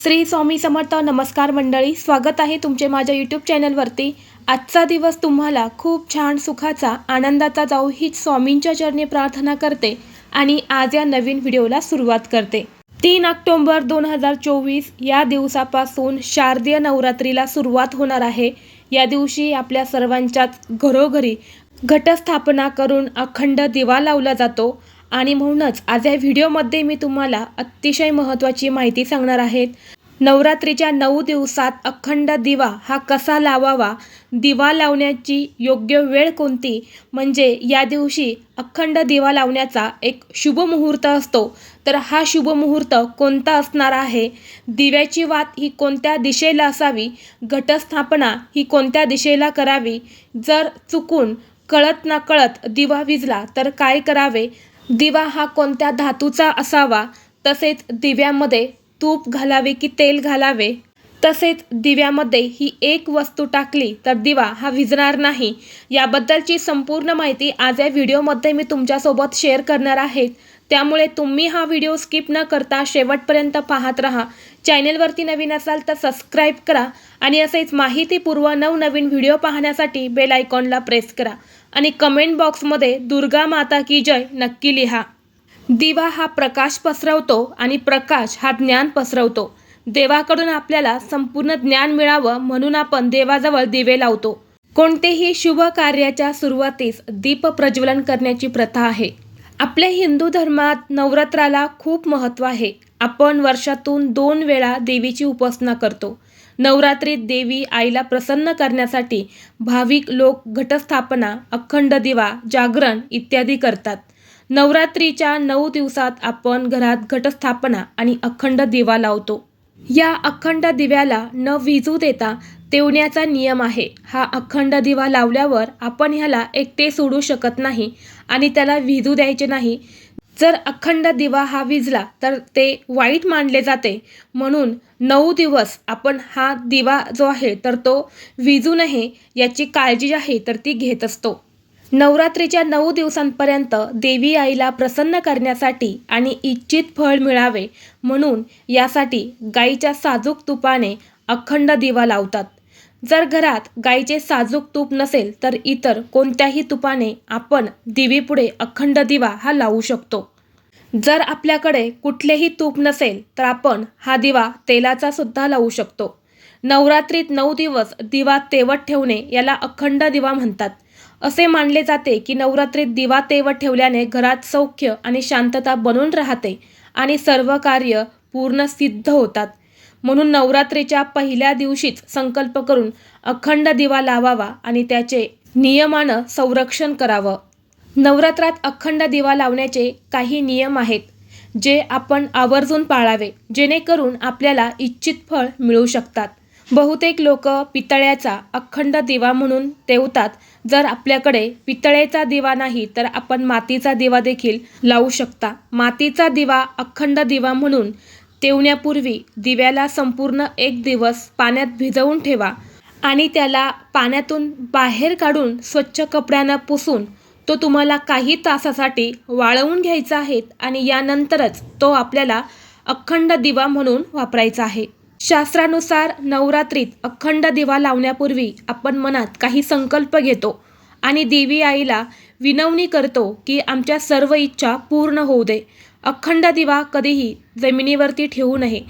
श्री स्वामी समर्थ नमस्कार मंडळी स्वागत आहे तुमचे माझ्या यूट्यूब चॅनलवरती. आजचा दिवस तुम्हाला खूप छान सुखाचा आनंदाचा जाऊ हीच स्वामींच्या चरणी प्रार्थना करते आणि आज या नवीन व्हिडिओला सुरुवात करते. तीन ऑक्टोंबर दोन हजार चोवीस या दिवसापासून शारदीय नवरात्रीला सुरुवात होणार आहे. या दिवशी आपल्या सर्वांच्याच घरोघरी घटस्थापना करून अखंड दिवा लावला जातो. आणि म्हणूनच आज या व्हिडिओमध्ये मी तुम्हाला अतिशय महत्त्वाची माहिती सांगणार आहेत नवरात्रीच्या नऊ दिवसात अखंड दिवा हा कसा लावावा? दिवा लावण्याची योग्य वेळ कोणती? म्हणजे या दिवशी अखंड दिवा लावण्याचा एक शुभ मुहूर्त असतो. तर हा शुभ मुहूर्त कोणता असणार आहे? दिव्याची वात ही कोणत्या दिशेला असावी? घटस्थापना ही कोणत्या दिशेला करावी? जर चुकून कळत ना कळत दिवा विजला तर काय करावे? दिवा हा कोणत्या धातूचा असावा? तसेच दिव्यामध्ये तूप घालावे की तेल घालावे? तसेच दिव्यामध्ये ही एक वस्तू टाकली तर दिवा हा विजणार नाही. याबद्दलची संपूर्ण माहिती आज या व्हिडिओमध्ये मी तुमच्यासोबत शेअर करणार आहे. त्यामुळे तुम्ही हा व्हिडिओ स्किप न करता शेवटपर्यंत पाहत राहा. चॅनेलवरती नवीन असाल तर सबस्क्राईब करा आणि असेच माहितीपूर्व नवनवीन व्हिडिओ पाहण्यासाठी बेल आयकॉनला प्रेस करा. आणि कमेंट बॉक्समध्ये दुर्गा माता की जय नक्की लिहा. दिवा हा प्रकाश पसरवतो आणि प्रकाश हा ज्ञान पसरवतो. देवाकडून आपल्याला संपूर्ण ज्ञान मिळावं म्हणून आपण देवाजवळ दिवे लावतो. कोणतेही शुभ कार्याच्या सुरुवातीस दीप प्रज्वलन करण्याची प्रथा आहे. आपल्या हिंदू धर्मात नवरात्राला खूप महत्त्व आहे. आपण वर्षातून दोन वेळा देवीची उपासना करतो. नवरात्रीत देवी आईला प्रसन्न करण्यासाठी भाविक लोक घटस्थापना अखंड दिवा जागरण इत्यादी करतात. नवरात्रीच्या नऊ दिवसात आपण घरात घटस्थापना आणि अखंड दिवा लावतो. या अखंड दिव्याला न विजू देता तेवण्याचा नियम आहे. हा अखंड दिवा लावल्यावर आपण ह्याला एकटे सोडू शकत नाही आणि त्याला विजू द्यायचे नाही. जर अखंड दिवा हा विजला तर ते वाईट मानले जाते. म्हणून नऊ दिवस आपण हा दिवा जो आहे तर तो विजू नये याची काळजी जी आहे तर ती घेत असतो. नवरात्रीच्या नऊ दिवसांपर्यंत देवी आईला प्रसन्न करण्यासाठी आणि इच्छित फळ मिळावे म्हणून यासाठी गाईच्या साजूक तुपाने अखंड दिवा लावतात. जर घरात गाईचे साजूक तूप नसेल तर इतर कोणत्याही तुपाने आपण दिवीपुढे अखंड दिवा हा लावू शकतो. जर आपल्याकडे कुठलेही तूप नसेल तर आपण हा दिवा तेलाचा सुद्धा लावू शकतो. नवरात्रीत नऊ दिवस दिवा तेवत ठेवणे याला अखंड दिवा म्हणतात. असे मानले जाते की नवरात्रीत दिवा तेवत ठेवल्याने घरात सौख्य आणि शांतता बनून राहते आणि सर्व कार्य पूर्ण सिद्ध होतात. म्हणून नवरात्रीच्या पहिल्या दिवशीच संकल्प करून अखंड दिवा लावावा आणि त्याचे नियमानं संरक्षण करावं. नवरात्रात अखंड दिवा लावण्याचे काही नियम आहेत जे आपण आवर्जून पाळावे जेणेकरून आपल्याला इच्छित फळ मिळू शकतात. बहुतेक लोक पितळ्याचा अखंड दिवा म्हणून तेवतात. जर आपल्याकडे पितळेचा दिवा नाही तर आपण मातीचा दिवा देखील लावू शकता. मातीचा दिवा अखंड दिवा म्हणून तेवण्यापूर्वी दिव्याला संपूर्ण एक दिवस पाण्यात भिजवून ठेवा आणि त्याला पाण्यातून बाहेर काढून स्वच्छ कपड्यानं पुसून तो तुम्हाला काही तासासाठी वाळवून घ्यायचा आहे आणि यानंतरच तो आपल्याला अखंड दिवा म्हणून वापरायचा आहे. शास्त्रानुसार नवरात्रीत अखंड दिवा लावण्यापूर्वी आपण मनात काही संकल्प घेतो आणि देवी आईला विनवणी करतो की आमच्या सर्व इच्छा पूर्ण होऊ दे. अखंड दिवा कधीही जमिनीवरती ठेवू नये.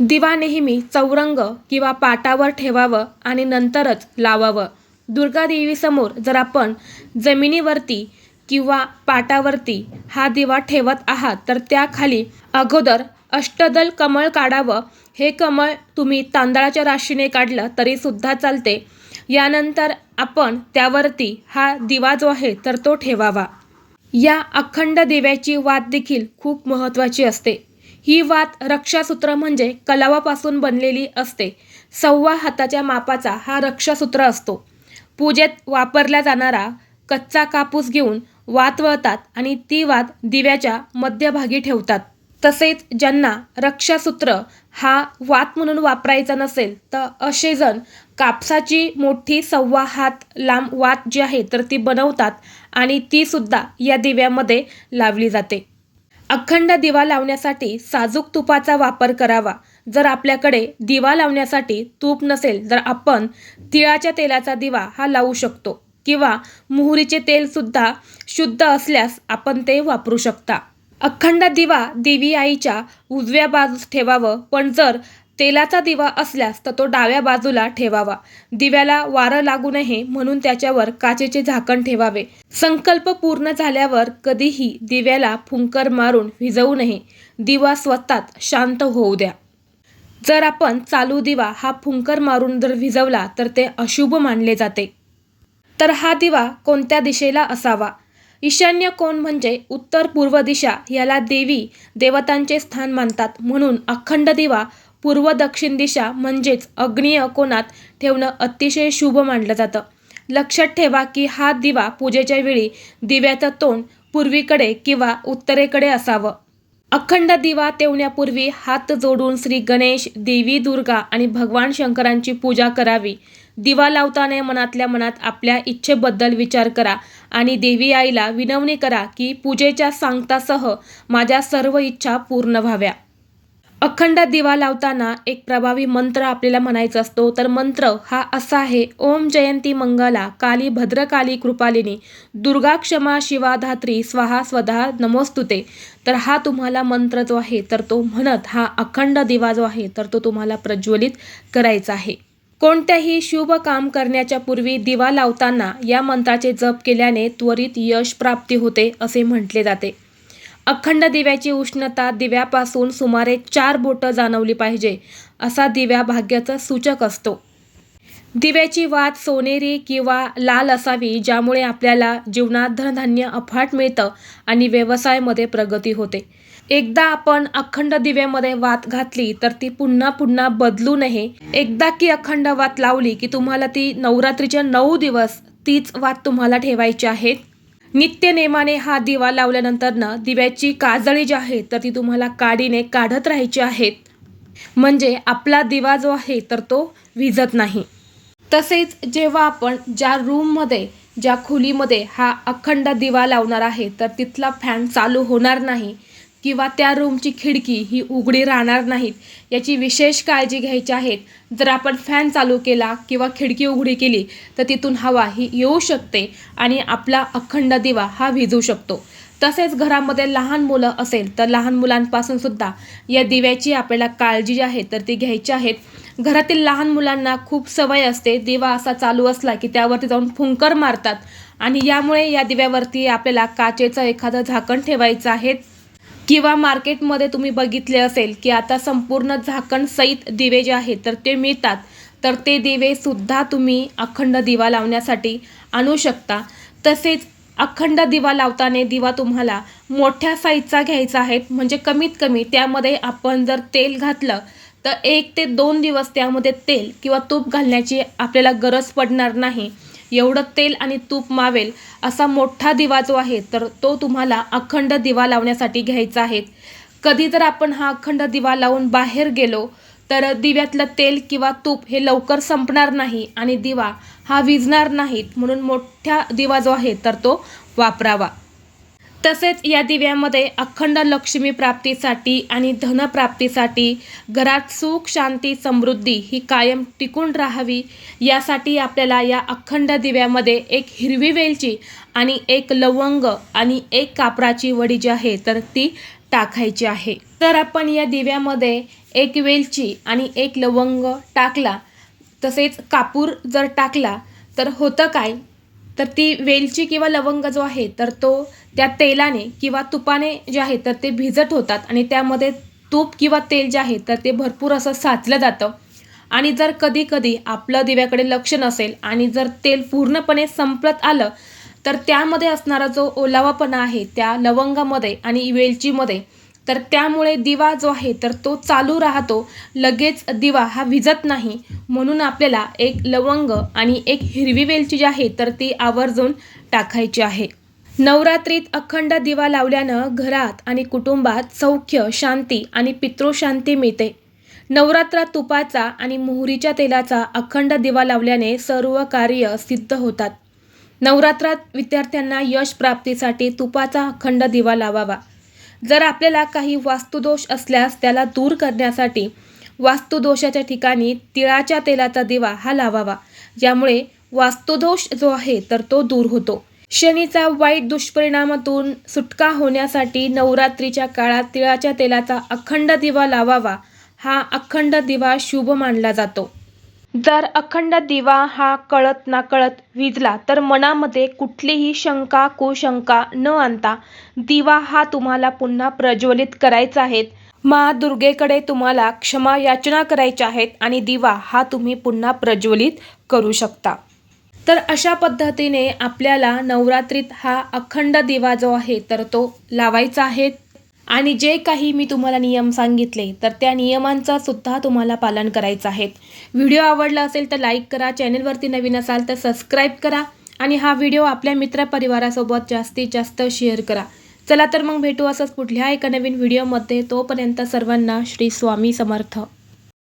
दिवा नेहमी चौरंग किंवा पाटावर ठेवावं आणि नंतरच लावावं. दुर्गा देवीसमोर जर आपण जमिनीवरती किंवा पाटावरती हा दिवा ठेवत आहात तर त्याखाली अगोदर अष्टदल कमळ काढावं. हे कमळ तुम्ही तांदळाच्या राशीने काढलं तरीसुद्धा चालते. यानंतर आपण त्यावरती हा दिवा जो आहे तर तो ठेवावा. या अखंड दिव्याची वात देखील खूप महत्त्वाची असते. ही वात रक्षासूत्र म्हणजे कलावापासून बनलेली असते. सव्वा हाताच्या मापाचा हा रक्षासूत्र असतो. पूजेत वापरला जाणारा कच्चा कापूस घेऊन वात वळतात आणि ती वात दिव्याच्या मध्यभागी ठेवतात. तसेच ज्यांना रक्षासूत्र हा वात म्हणून वापरायचा नसेल तर असे जण कापसाची मोठी सव्वा हात लांब वात जी आहे तर ती बनवतात आणि ती सुद्धा या दिव्यामध्ये लावली जाते. अखंड दिवा लावण्यासाठी साजूक तुपाचा वापर करावा. जर आपल्याकडे दिवा लावण्यासाठी तूप नसेल तर आपण तिळाच्या तेलाचा दिवा हा लावू शकतो किंवा मोहरीचे तेलसुद्धा शुद्ध असल्यास आपण ते वापरू शकता. अखंड दिवा देवी आईच्या उजव्या बाजूस ठेवावं पण जर तेलाचा दिवा असल्यास तर तो डाव्या बाजूला ठेवावा. दिव्याला वारं लागू नये म्हणून त्याच्यावर काचेचे झाकण ठेवावे. संकल्प पूर्ण झाल्यावर कधीही दिव्याला फुंकर मारून विजवू नये. दिवा स्वतःत शांत होऊ द्या. जर आपण चालू दिवा हा फुंकर मारून जर विझवला तर ते अशुभ मानले जाते. तर हा दिवा कोणत्या दिशेला असावा? ईशान्य कोण म्हणजे उत्तर पूर्व दिशा याला देवी देवतांचे स्थान मानतात. म्हणून अखंड दिवा पूर्व दक्षिण दिशा म्हणजेच अग्नीय कोणात ठेवणं अतिशय शुभ मानलं जातं. लक्षात ठेवा की हा दिवा पूजेच्या वेळी दिव्याचं तोंड पूर्वीकडे किंवा उत्तरेकडे असावं. अखंड दिवा तेवण्यापूर्वी हात जोडून श्री गणेश देवी दुर्गा आणि भगवान शंकरांची पूजा करावी. दिवा लावताना मनातल्या मनात आपल्या इच्छेबद्दल विचार करा आणि देवी आईला विनवणी करा की पूजेच्या सांगतासह माझ्या सर्व इच्छा पूर्ण व्हाव्या. अखंड दिवा लावताना एक प्रभावी मंत्र आपल्याला म्हणायचा असतो. तर मंत्र हा असा आहे ओम जयंती मंगला काली भद्रकाली कृपालिनी दुर्गा क्षमा शिवा धात्री स्वाहा स्वधा नमोस्तुते. तर हा तुम्हाला मंत्र जो आहे तर तो म्हणत हा अखंड दिवा जो आहे तर तो तुम्हाला प्रज्वलित करायचा आहे. कोणत्याही शुभ काम करण्याच्या पूर्वी दिवा लावताना या मंत्राचे जप केल्याने त्वरित यश प्राप्ती होते असे म्हटले जाते. अखंड दिव्याची उष्णता दिव्यापासून सुमारे चार बोटं जाणवली पाहिजे असा दिव्या भाग्याचा सूचक असतो. दिव्याची वात सोनेरी किंवा लाल असावी ज्यामुळे आपल्याला जीवनात धनधान्य अफाट मिळतं आणि व्यवसायामध्ये प्रगती होते. एकदा आपण अखंड दिव्यामध्ये वात घातली तर ती पुन्हा पुन्हा बदलू नये. एकदा की अखंड वात लावली की तुम्हाला ती नवरात्रीच्या नऊ दिवस तीच वात तुम्हाला ठेवायची आहे. नित्य नेमाने हा दिवा लावल्यानंतरनं दिव्याची काजळी जी आहे तर ती तुम्हाला काडीने काढत राहायची आहेत म्हणजे आपला दिवा जो आहे तर तो विझत नाही. तसेच जेव्हा आपण ज्या रूममध्ये ज्या खोलीमध्ये हा अखंड दिवा लावणार आहे तर तिथला फॅन चालू होणार नाही किंवा त्या रूमची खिडकी ही उघडी राहणार नाहीत. याची विशेष काळजी घ्यायची आहेत जर आपण फॅन चालू केला किंवा खिडकी उघडी केली तर तिथून हवा ही येऊ शकते आणि आपला अखंड दिवा हा विझू शकतो. तसेच घरामध्ये लहान मुलं असेल तर लहान मुलांपासून सुद्धा या दिव्याची आपल्याला काळजी जी आहे तर ती घ्यायची आहेत. घरातील लहान मुलांना खूप सवय असते. दिवा असा चालू असला की त्यावरती जाऊन फुंकर मारतात. आणि यामुळे या दिव्यावरती आपल्याला काचेचं एखादं झाकण ठेवायचं आहे. किंवा मार्केटमध्ये तुम्ही बघितले असेल की आता संपूर्ण झाकण सहित दिवे जे आहेत तर ते मिळतात. तर ते दिवेसुद्धा तुम्ही अखंड दिवा लावण्यासाठी आणू शकता. तसेच अखंड दिवा लावताना दिवा तुम्हाला मोठ्या साईजचा घ्यायचा आहे. म्हणजे कमीत कमी त्यामध्ये आपण जर तेल घातलं तर एक ते दोन दिवस त्यामध्ये तेल किंवा तूप घालण्याची आपल्याला गरज पडणार नाही. एवढं तेल आणि तूप मावेल असा मोठा दिवा जो आहे तर तो तुम्हाला अखंड दिवा लावण्यासाठी घ्यायचा आहे. कधी जर आपण हा अखंड दिवा लावून बाहेर गेलो तर दिव्यातलं तेल किंवा तूप हे लवकर संपणार नाही आणि दिवा हा विजणार नाहीत म्हणून मोठ्या दिवा जो आहे तर तो वापरावा. तसेच या दिव्यामध्ये अखंड लक्ष्मी प्राप्तीसाठी आणि धनप्राप्तीसाठी घरात सुख शांती समृद्धी ही कायम टिकून राहावी यासाठी आपल्याला या अखंड दिव्यामध्ये एक हिरवी वेलची आणि एक लवंग आणि एक कापराची वडी जी आहे तर ती टाकायची आहे. तर आपण या दिव्यामध्ये एक वेलची आणि एक लवंग टाकला. तसेच कापूर जर टाकला तर होतं काय? तर ती वेलची किंवा लवंग जो आहे तर तो त्या तेलाने किंवा तुपाने जे आहे तर ते भिजत होतात आणि त्यामध्ये तूप किंवा तेल जे आहे तर ते भरपूर असं साचलं जातं. आणि जर कधी कधी आपलं दिव्याकडे लक्ष नसेल आणि जर तेल पूर्णपणे संपत आलं तर त्यामध्ये असणारा जो ओलावापणा आहे त्या लवंगामध्ये आणि वेलचीमध्ये तर त्यामुळे दिवा जो आहे तर तो चालू राहतो. लगेच दिवा हा विजत नाही. म्हणून आपल्याला एक लवंग आणि एक हिरवी वेलची जी आहे तर ती आवर्जून टाकायची आहे. नवरात्रीत अखंड दिवा लावल्यानं घरात आणि कुटुंबात सौख्य शांती आणि पितृशांती मिळते. नवरात्रात तुपाचा आणि मोहरीच्या तेलाचा अखंड दिवा लावल्याने सर्व कार्य सिद्ध होतात. नवरात्रात विद्यार्थ्यांना यश प्राप्तीसाठी तुपाचा अखंड दिवा लावावा. जर आपल्याला काही वास्तुदोष असल्यास त्याला दूर करण्यासाठी वास्तुदोषाच्या ठिकाणी तिळाच्या तेलाचा दिवा हा लावावा. यामुळे वास्तुदोष जो आहे तर तो दूर होतो. शनीचा वाईट दुष्परिणामातून सुटका होण्यासाठी नवरात्रीच्या काळात तिळाच्या तेलाचा अखंड दिवा लावावा. हा अखंड दिवा शुभ मानला जातो. जर अखंड दिवा हा कळत ना कळत विजला तर मनामध्ये कुठलीही शंका कुशंका न आणता दिवा हा तुम्हाला पुन्हा प्रज्वलित करायचा आहे. मा दुर्गेकडे तुम्हाला क्षमा याचना करायच्या आहेत आणि दिवा हा तुम्ही पुन्हा प्रज्वलित करू शकता. तर अशा पद्धतीने आपल्याला नवरात्रीत हा अखंड दिवा जो आहे तर तो लावायचा आहे. आणि जे काही मी तुम्हाला नियम सांगितले तर त्या नियमांचा सुद्धा तुम्हाला पालन करायचं आहे व्हिडिओ आवडला असेल तर लाईक करा चॅनलवरती नवीन असाल तर सबस्क्राईब करा आणि हा व्हिडिओ आपल्या मित्रपरिवारासोबत जास्तीत जास्त शेअर करा. चला तर मग भेटू असंच कुठल्या एका नवीन व्हिडिओमध्ये. तोपर्यंत सर्वांना श्री स्वामी समर्थ.